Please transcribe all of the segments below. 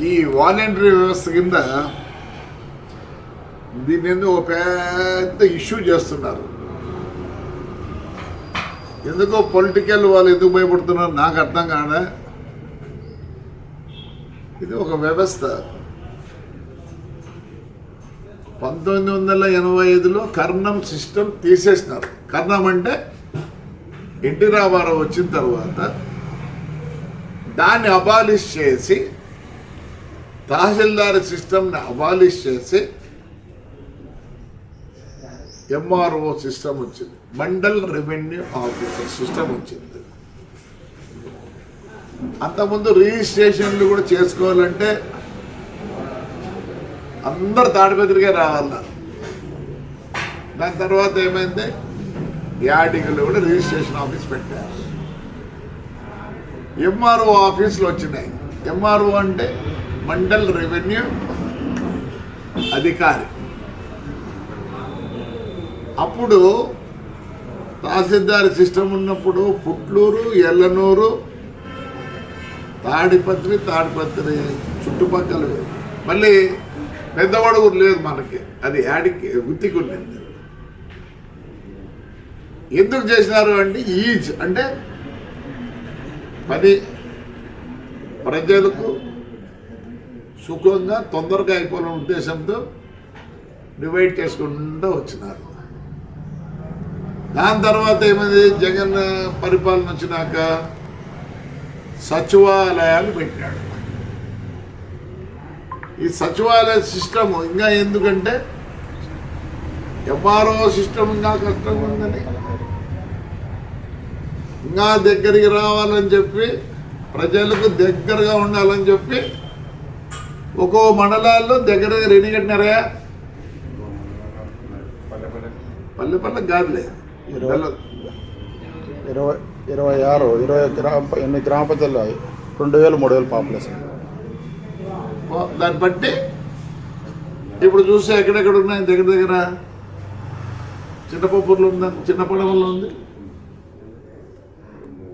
ఈ వాలంటరీ వ్యవస్థ కింద దీని మీద ఒక పెద్ద ఇష్యూ చేస్తున్నారు. ఎందుకో పొలిటికల్ వాళ్ళు ఎందుకు భయపడుతున్నారు నాకు అర్థం కాదా ఇది ఒక వ్యవస్థ. పంతొమ్మిది వందల ఎనభై ఐదులో కర్ణం సిస్టమ్ తీసేసినారు. కర్ణం అంటే ఎన్టీ రామారావు వచ్చిన తర్వాత దాన్ని అబాలిష్ చేసి తహసీల్దార్ సిస్టమ్ని అబాలిష్ చేసి ఎంఆర్ఓ సిస్టమ్ వచ్చింది. మండల్ రెవెన్యూ ఆఫీసర్ సిస్టమ్ వచ్చింది. అంతకుముందు రిజిస్ట్రేషన్లు కూడా చేసుకోవాలంటే అందరు తాడిపత్రికే రావాల? దాని తర్వాత ఏమైంది? యాడికలు కూడా రిజిస్ట్రేషన్ ఆఫీస్ పెట్టారు. ఎంఆర్ఓ ఆఫీసులు వచ్చినాయి. ఎంఆర్ఓ అంటే మండల్ రెవెన్యూ అధికారి. అప్పుడు తహసీల్దార్ సిస్టమ్ ఉన్నప్పుడు పుట్లూరు ఎల్లనూరు తాడిపత్రి తాడిపత్రి చుట్టుపక్కల మళ్ళీ పెద్దవడుగురు లేదు మనకి. అది యాడికి గుత్తికి ఉండింది ఎందుకు చేసినారు అంటే ఈజ్ అంటే పని ప్రజలకు సుఖంగా తొందరగా అయిపోవాలనే ఉద్దేశంతో డివైడ్ చేసుకుంటూ వచ్చినారు. దాని తర్వాత ఏమైంది? జగన్ పరిపాలన వచ్చినాక సచివాలయాలు పెట్టాడు ఈ సచివాలయ సిస్టమ్ ఇంకా ఎందుకంటే ఎంఆర్ఓ సిస్టమ్ ఇంకా కష్టంగా ఉందని. ఇంకా దగ్గరికి రావాలని చెప్పి ప్రజలకు దగ్గరగా ఉండాలని చెప్పి ఒక్కో మండలాల్లో దగ్గర దగ్గర ఎన్ని కట్టినారా? పల్లె పల్లె కాదులే. ఇరవై- ఇరవై ఇరవై ఆరు ఇరవై గ్రామ ఎన్ని గ్రామ పంచాయతీలు రెండు వేలు మూడు వేలు పాపులేషన్. దాన్ని బట్టి ఇప్పుడు చూస్తే ఎక్కడెక్కడ ఉన్నాయి దగ్గర దగ్గర? చిన్నపప్పూర్లో ఉందా? చిన్న పడవల్లో ఉంది?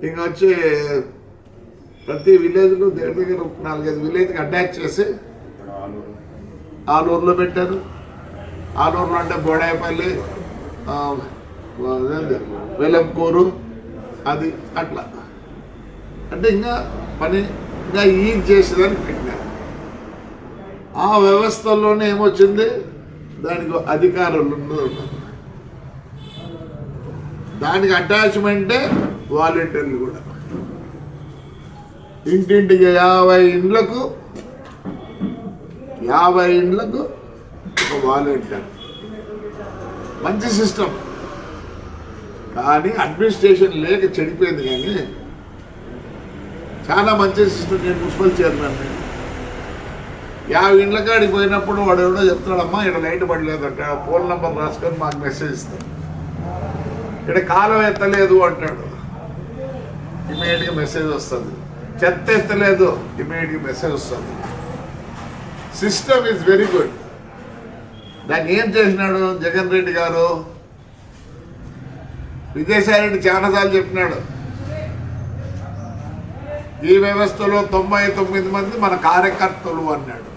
ఇంకా వచ్చి ప్రతి విలేజ్లో దగ్గర దగ్గర నాలుగైదు విలేజ్కి అటాచ్ చేసి ఆలూరులో పెట్టారు. ఆలూరులో అంటే బోడాయపల్లి వెలంకూరు అది అట్లా. అంటే ఇంకా పని ఇంకా ఈజ్ చేసేదానికి పెట్టినారు ఆ వ్యవస్థలోనే ఏమొచ్చింది? దానికి అధికారులు ఉన్నారు. దానికి అటాచ్మెంటే వాలంటీర్లు కూడా. ఇంటింటికి యాభై ఇండ్లకు యాభై ఇండ్లకు ఒక వాలంటీర్. మంచి సిస్టమ్. కానీ అడ్మినిస్ట్రేషన్ లేక చెడిపోయింది కానీ చాలా మంచి సిస్టమ్ నేను మున్సిపల్ చైర్మన్ నేను యాభై ఇండ్ల కాడికి పోయినప్పుడు వాడు ఎవడో చెప్తాడమ్మా ఇక్కడ లైట్ పడలేదంట ఫోన్ నెంబర్ రాసుకొని మాకు మెసేజ్ ఇస్తాడు ఇక్కడ కాలం ఎత్తలేదు అంటాడు. ఇమీడియట్గా మెసేజ్ వస్తుంది. చెత్త ఎత్తలేదు. ఇమీడియట్గా మెసేజ్ వస్తుంది. System is very good. దాన్ని ఏం చేసినాడు జగన్ రెడ్డి గారు? విజయసాయిరెడ్డి చాలాసార్లు చెప్పినాడు. ఈ వ్యవస్థలో తొంభై తొమ్మిది మంది మన కార్యకర్తలు అన్నాడు.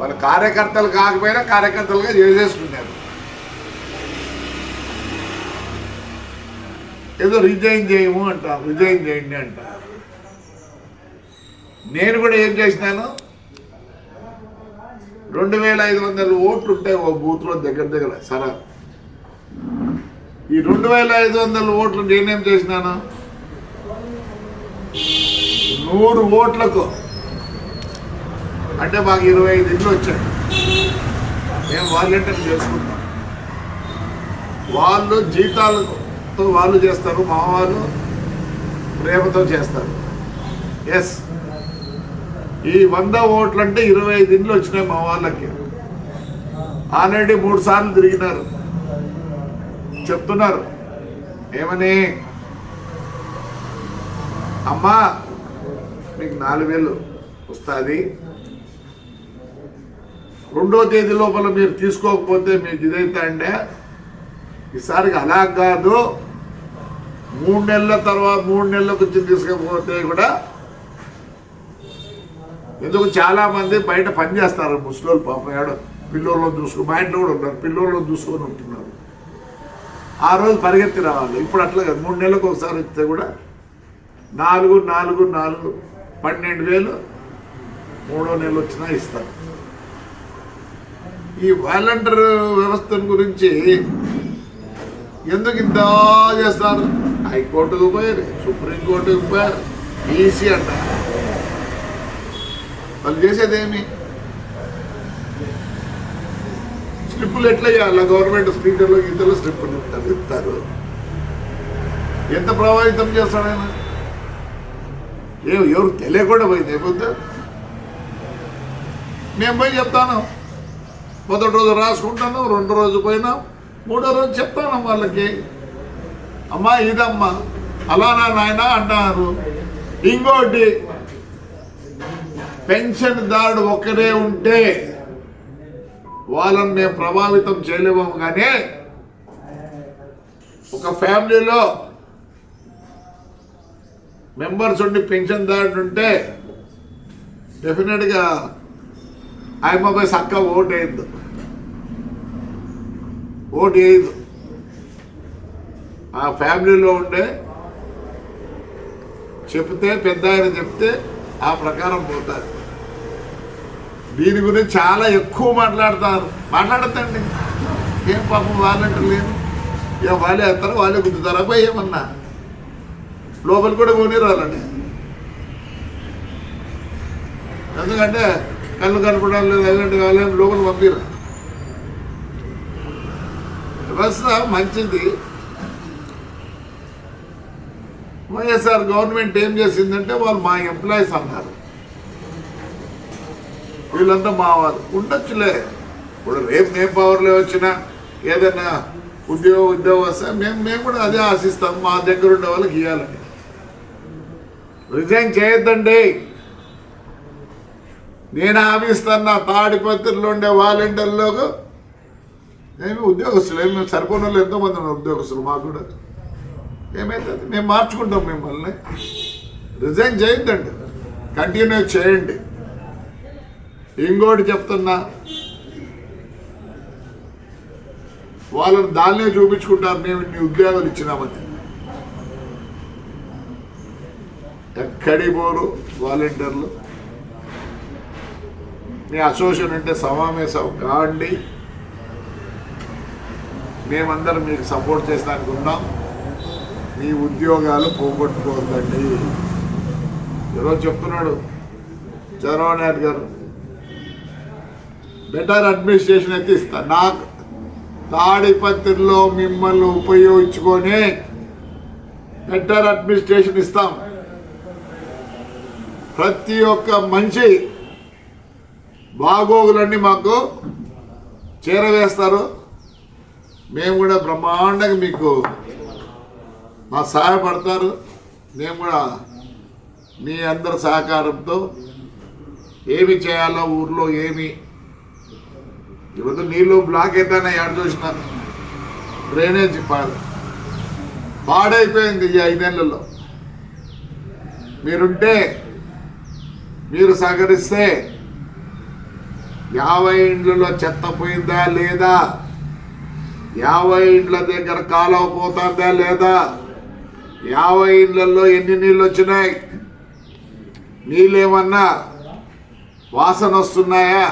వాళ్ళ కార్యకర్తలు కాకపోయినా కార్యకర్తలుగా చేసేసుకున్నారు. ఏదో రిజైన్ చేయము అంటాం రిజైన్ చేయండి అంటారు. నేను కూడా ఏం చేసినాను? రెండు వేల ఐదు వందల ఓట్లు ఉంటాయి ఓ బూత్లో దగ్గర దగ్గర సరే. ఈ రెండు వేల ఐదు వందల ఓట్లు నేనేం చేసినాను? నూరు ఓట్లకు. అంటే మాకు ఇరవై ఐదు ఇండ్లు వచ్చాయి. మేము వాలంటీర్ చేసుకుంటాం. వాళ్ళు జీతాలతో వాళ్ళు చేస్తారు మా వాళ్ళు ప్రేమతో చేస్తారు. ఎస్ ఈ వంద ఓట్లు అంటే ఇరవై ఐదు ఇండ్లు వచ్చినాయి మా వాళ్ళకి. ఆల్రెడీ మూడు సార్లు తిరిగినారు. చెప్తున్నారు. ఏమని? అమ్మా మీకు నాలుగు వేలు వస్తుంది. రెండో తేదీ లోపల మీరు తీసుకోకపోతే మీకు ఇదైతే అంటే ఈసారికి అలా కాదు. మూడు నెలల తర్వాత మూడు నెలలకు వచ్చి తీసుకోకపోతే కూడా ఎందుకు చాలా మంది బయట పనిచేస్తారు ముసలోళ్ళు పాపం ఏడో పిల్లోళ్ళు చూసుకుని మా ఇంట్లో కూడా ఉన్నారు పిల్లోళ్ళు చూసుకొని ఉంటున్నారు. ఆ రోజు పరిగెత్తి రావాలి. ఇప్పుడు అట్లా కాదు మూడు నెలలకు ఒకసారి ఇస్తే కూడా నాలుగు నాలుగు నాలుగు పన్నెండు వేలు మూడో నెలలు వచ్చినా ఇస్తారు. ఈ వాలంటీర్ వ్యవస్థను గురించి ఎందుకు ఇంత చేస్తారు? హైకోర్టుకు పోయారు సుప్రీంకోర్టుకు పోయారు ఈసీ అంటారు. వాళ్ళు చేసేదేమి? స్లిప్పులు ఎట్లా చేయాలి? గవర్నమెంట్ స్పీకర్లో గీతలో స్లిప్పులు ఇస్తారు ఇస్తారు ఎంత ప్రభావితం చేస్తాడు ఆయన? ఏ ఎవరు తెలియకుండా పోయింది ఏమొద్దు మేము పోయి చెప్తాను. మొదటి రోజు రాసుకుంటాను రెండు రోజు పోయినా మూడో రోజు చెప్తాను వాళ్ళకి. అమ్మా ఇదమ్మా అలానా నాయన అంటారు. ఇంకోటి పెన్షన్ దారుడు ఒక్కరే ఉంటే వాళ్ళని మేము ప్రభావితం చేయలేము కానీ ఒక ఫ్యామిలీలో మెంబర్స్ ఉండి పెన్షన్ దారుడు ఉంటే డెఫినెట్గా ఆయమ్మ పోయి చక్క ఓటు వేయద్దు. ఓటు వేయదు ఆ ఫ్యామిలీలో ఉండే చెప్తే పెద్ద ఆయన చెప్తే ఆ ప్రకారం పోతారు. దీని గురించి చాలా ఎక్కువ మాట్లాడతారు. మాట్లాడతండి ఏం పాపం వాళ్ళంటే లేదు ఇక వాళ్ళే వేస్తారు వాళ్ళే గుద్దుతారా. పోయి ఏమన్నా? లోపల కూడా పోనీ వాళ్ళని ఎందుకంటే కళ్ళు కనపడం లేదు ఎలాంటి వాళ్ళేం లోపల పంపిరా. వ్యవస్థ మంచిది. వైఎస్ఆర్ గవర్నమెంట్ ఏం చేసిందంటే వాళ్ళు మా ఎంప్లాయీస్ అన్నారు. వీళ్ళంతా మా వాళ్ళు. ఉండొచ్చులే. ఇప్పుడు రేపు మేము పవర్లో వచ్చినా ఏదైనా ఉద్యోగ ఉద్యోగం వస్తే మేము మేము కూడా అదే ఆశిస్తాం. మా దగ్గర ఉండే వాళ్ళకి ఇవ్వాలని రిజైన్ చేయొద్దండి. నేను హామీ ఇస్తాను నా తాడిపత్రిలో ఉండే వాలంటీర్లకు మేము ఉద్యోగస్తులు ఏమి సరిపోయిన వాళ్ళు ఎంతోమంది ఉన్నారు ఉద్యోగస్తులు మాకు కూడా. ఏమైతుంది? మేము మార్చుకుంటాం మిమ్మల్ని. రిజైన్ చేయొద్దండి. కంటిన్యూ చేయండి. ఇంకోటి చెప్తున్నా. వాళ్ళని దాన్నే చూపించుకుంటారు. మేము ఇన్ని ఉద్యోగాలు ఇచ్చినామని. ఎక్కడి పోరు వాలంటీర్లు? మీ అసోసియేషన్ అంటే సమావేశం కావండి మేమందరం మీకు సపోర్ట్ చేస్తానికి ఉన్నాం. మీ ఉద్యోగాలు పోగొట్టుకోవద్దండి. ఈరోజు చెప్తున్నాడు చంద్రబాబు నాయుడు గారు. బెటర్ అడ్మినిస్ట్రేషన్ అయితే ఇస్తా. నాకు తాడిపత్రిలో మిమ్మల్ని ఉపయోగించుకొని బెటర్ అడ్మినిస్ట్రేషన్ ఇస్తాం. ప్రతి ఒక్క మంచి బాగోగులన్నీ మాకు చేరవేస్తారు. మేము కూడా బ్రహ్మాండంగా మీకు మా సహాయపడతారు. మేము కూడా మీ అందరి సహకారంతో ఏమి చేయాలో ఊర్లో ఏమి ఈరోజు నీళ్ళు బ్లాక్ అయితేనే ఎడ చూసిన. డ్రైనేజ్ పాడు. పాడైపోయింది ఈ ఐదేళ్ళలో. మీరుంటే మీరు సహకరిస్తే యాభై ఇండ్లలో చెత్త పోయిందా లేదా? యాభై ఇండ్ల దగ్గర కాలువ పోతుందా లేదా? యాభై ఇండ్లలో ఎన్ని నీళ్ళు వచ్చినాయి నీళ్ళేమన్నా వాసన వస్తున్నాయా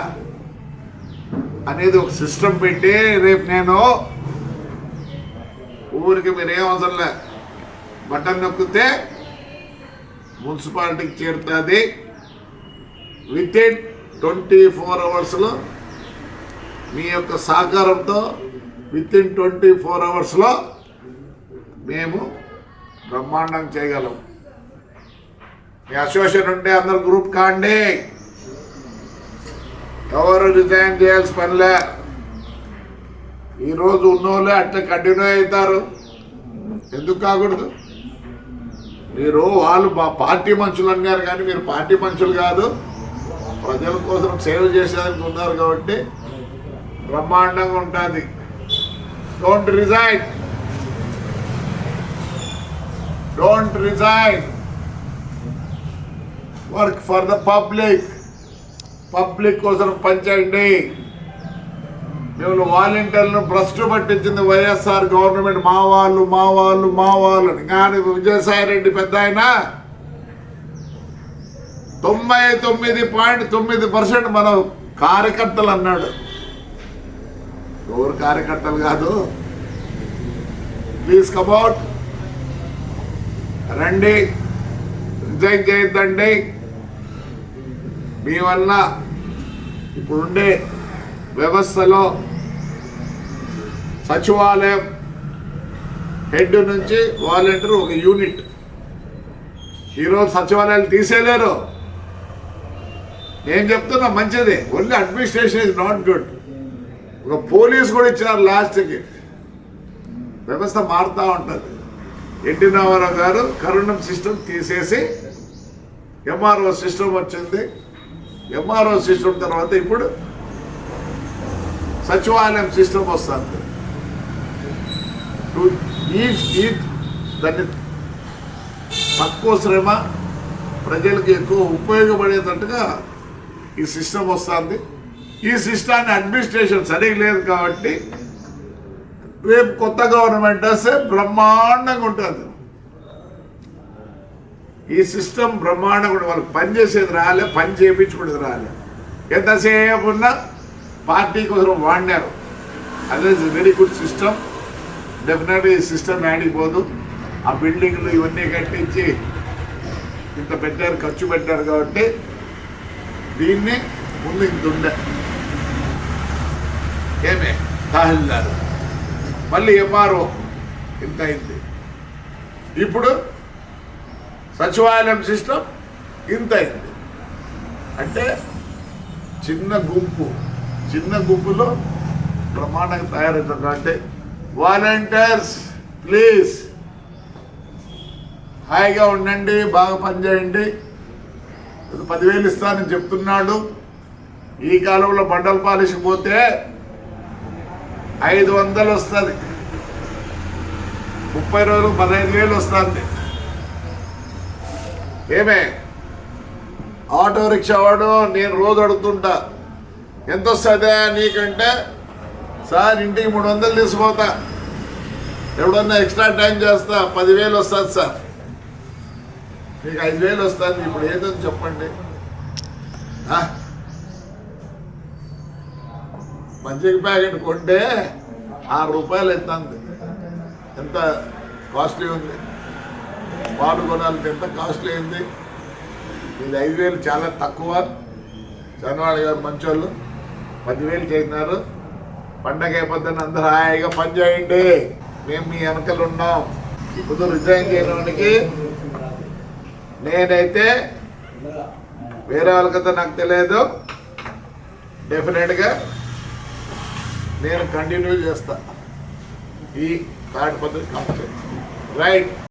అనేది ఒక సిస్టమ్ పెట్టి రేపు నేను ఊరికి మీరు ఏం అవసరం లే. బటన్ నొక్కితే మున్సిపాలిటీకి చేరుతుంది. విత్ ఇన్ ట్వంటీ ఫోర్ అవర్స్లో మీ యొక్క సహకారంతో విత్ ఇన్ ట్వంటీ ఫోర్ అవర్స్లో మేము బ్రహ్మాండం చేయగలం. మీ అసోసియేషన్ ఉంటే అందరు గ్రూప్ కాండి. ఎవరు రిజైన్ చేయాల్సిన పనిలే. ఈరోజు ఉన్నోళ్ళే అట్లా కంటిన్యూ అవుతారు. ఎందుకు కాకూడదు? మీరు వాళ్ళు మా పార్టీ మనుషులు అన్నారు కానీ మీరు పార్టీ మనుషులు కాదు. ప్రజల కోసం సేవ చేసేదానికి ఉన్నారు కాబట్టి బ్రహ్మాండంగా ఉంటుంది. Don't resign don't resign work for the public public కోసం పనిచేయండి మేము వాలంటీర్లను భ్రష్టు పట్టించింది వైఎస్ఆర్ గవర్నమెంట్. మా వాళ్ళు మా వాళ్ళు మా వాళ్ళు. కానీ విజయసాయి రెడ్డి పెద్ద ఆయన తొంభై తొమ్మిది పాయింట్ తొమ్మిది పర్సెంట్ మన కార్యకర్తలు అన్నాడు. ఎవరు కార్యకర్తలు కాదు? ప్లీజ్ కబౌట్ రండి. రిజైన్ చేయొద్దండి మీ వల్ల ఇప్పుడుండే వ్యవస్థలో సచివాలయం హెడ్ నుంచి వాలంటీర్ ఒక యూనిట్. ఈరోజు సచివాలయాలు తీసేయలేరు నేను చెప్తున్నా మంచిది. Only administration is not good ఒక పోలీస్ కూడా ఇచ్చినారు లాస్ట్కి. వ్యవస్థ మారుతూ ఉంటుంది. ఎన్టీ రామారావు గారు కరుణం సిస్టమ్ తీసేసి ఎంఆర్ఓ సిస్టమ్ వచ్చింది. ఎంఆర్ఓ సిస్టమ్ తర్వాత ఇప్పుడు సచివాలయం సిస్టమ్ వస్తుంది. టు- దాన్ని తక్కువ శ్రమ ప్రజలకు ఎక్కువ ఉపయోగపడేటట్టుగా ఈ సిస్టమ్ వస్తుంది. ఈ సిస్టాన్ని అడ్మినిస్ట్రేషన్ సరిగ్గా లేదు కాబట్టి రేపు కొత్త గవర్నమెంట్ వస్తే బ్రహ్మాండంగా ఉంటుంది. ఈ సిస్టమ్ బ్రహ్మాండం కూడా వాళ్ళకి పని చేసేది రాలే పని చేయించుకునేది రాలే. ఎంతసేపు ఉన్నా పార్టీ కోసం వాడినారు. అదే వెరీ గుడ్ సిస్టమ్ డెఫినెట్గా ఈ సిస్టమ్ ఆడిపోదు ఆ బిల్డింగ్లు ఇవన్నీ కట్టించి ఇంత పెట్టారు ఖర్చు పెట్టారు కాబట్టి దీన్ని ముందు ఇంత ఉండే. ఏమే? తహసీల్దార్. మళ్ళీ ఎంఆర్ఓ. ఇంత అయింది. ఇప్పుడు సచివాలయం సిస్టమ్ ఇంత అయింది. అంటే చిన్న గుంపు చిన్న గుంపులో బ్రహ్మాండంగా తయారవుతుంది అంటే వాలంటీర్స్ ప్లీజ్ హాయిగా ఉండండి బాగా పనిచేయండి. పదివేలు ఇస్తానని చెప్తున్నాడు. ఈ కాలంలో బండలు పాలిష్ పోతే ఐదు వందలు వస్తుంది. ముప్పై రోజులు పదహైదు వేలు వస్తుంది. ఏమే? ఆటో రిక్షా వాడు నేను రోజు అడుగుతుంటా. ఎంత వస్తుందా నీకంటే? సార్ ఇంటికి మూడు వందలు తీసుకుపోతా. ఎవడన్నా ఎక్స్ట్రా టైం చేస్తా. పదివేలు వస్తుంది సార్. మీకు ఐదు వేలు వస్తుంది. ఇప్పుడు ఏదో చెప్పండి. మజ్జిగ ప్యాకెట్ కొంటే ఆరు రూపాయలు ఎంత ఎంత కాస్ట్లీ ఉంది? పాలు కొనాలంటే ఎంత కాస్ట్లీ ఉంది ఇది ఐదు వేలు చాలా తక్కువ. చంద్రబాబు గారు మంచోళ్ళు. పదివేలు చేసినారు. పండగ అయిపోద్దని అందరూ హాయిగా పని చేయండి. మేము మీ వెనకలు ఉన్నాం. ఇప్పుడు రిజైన్ చేయడానికి నేనైతే వేరే వాళ్ళకైతే నాకు తెలియదు. డెఫినెట్గా నేను కంటిన్యూ చేస్తా. ఈ థర్డ్ పద్ధతి కంప్లీట్. రైట్.